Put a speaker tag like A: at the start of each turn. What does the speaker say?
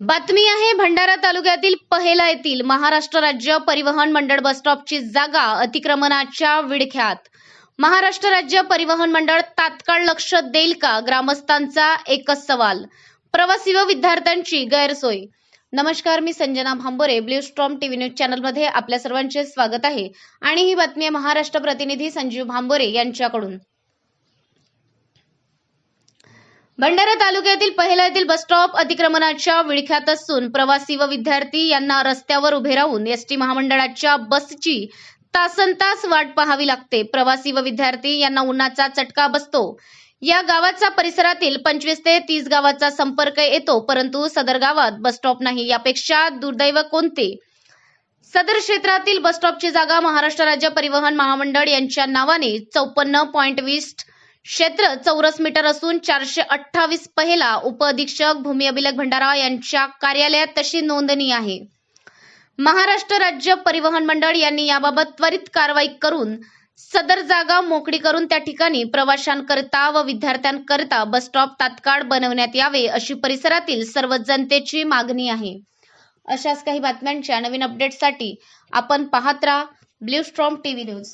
A: बातमी आहे भंडारा तालुक्यातील पहेला येथील महाराष्ट्र राज्य परिवहन मंडळ बसस्टॉपची जागा अतिक्रमणाच्या विडख्यात. महाराष्ट्र राज्य परिवहन मंडळ तात्काळ लक्ष देईल का? ग्रामस्थांचा एकच सवाल. प्रवासी व विद्यार्थ्यांची गैरसोय. नमस्कार मी Sanjana Bhambore. Blue storm TV news चॅनलमध्ये आपल्या सर्वांचे स्वागत आहे. आणि ही बातमी आहे महाराष्ट्र प्रतिनिधी संजीव भांबोरे यांच्याकडून. भंडारा तालुक्यातील पहिला येथील बसस्टॉप अतिक्रमणाच्या विळख्यात असून प्रवासी व विद्यार्थी यांना रस्त्यावर उभे राहून एसटी महामंडळाच्या बसची तासन तास वाट पाहावी लागते. प्रवासी व विद्यार्थी यांना उन्हाचा चटका बसतो. या गावाचा परिसरातील पंचवीस ते तीस गावाचा संपर्क येतो परंतु सदर गावात बसस्टॉप नाही यापेक्षा दुर्दैव कोणते? सदर क्षेत्रातील बसस्टॉपची जागा महाराष्ट्र राज्य परिवहन महामंडळ यांच्या नावाने चौपन्न पॉईंट वीस क्षेत्र चौरस मीटर असून चारशे अठ्ठावीस पहिला उपअधीक्षक भूमी अभिलेख भंडारा यांच्या कार्यालयात तशी नोंदणी आहे. महाराष्ट्र राज्य परिवहन मंडळ यांनी याबाबत त्वरित कारवाई करून सदर जागा मोकळी करून त्या ठिकाणी प्रवाशांकरता व विद्यार्थ्यांकरता बसस्टॉप तात्काळ बनवण्यात यावे अशी परिसरातील सर्व जनतेची मागणी आहे. अशाच काही बातम्यांच्या नवीन अपडेटसाठी आपण पाहत राहा. Blue storm TV news.